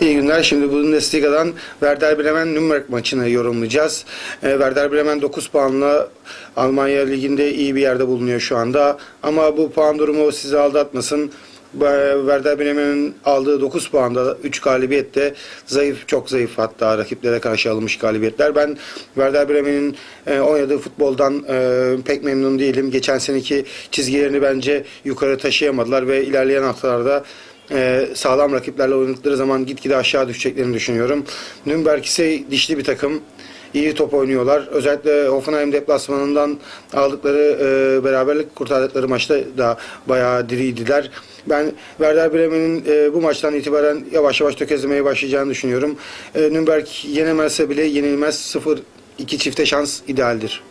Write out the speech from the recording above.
günler. Şimdi Bundesliga'dan Werder Bremen Nürnberg maçını yorumlayacağız. Ee, Werder Bremen 9 puanla Almanya Ligi'nde iyi bir yerde bulunuyor şu anda. Ama bu puan durumu sizi aldatmasın. Ee, Werder Bremen'in aldığı 9 puanda 3 galibiyette zayıf, çok zayıf hatta rakiplere karşı alınmış galibiyetler. Ben Werder Bremen'in e, oynadığı futboldan e, pek memnun değilim. Geçen seneki çizgilerini bence yukarı taşıyamadılar ve ilerleyen haftalarda e, sağlam rakiplerle oynadıkları zaman gitgide aşağı düşeceklerini düşünüyorum. Nürnberg ise dişli bir takım. İyi top oynuyorlar. Özellikle Hoffenheim deplasmanından aldıkları e, beraberlik kurtardıkları maçta da bayağı diriydiler. Ben Werder Bremen'in e, bu maçtan itibaren yavaş yavaş tökezlemeye başlayacağını düşünüyorum. E, Nürnberg yenemezse bile yenilmez 0-2 çifte şans idealdir.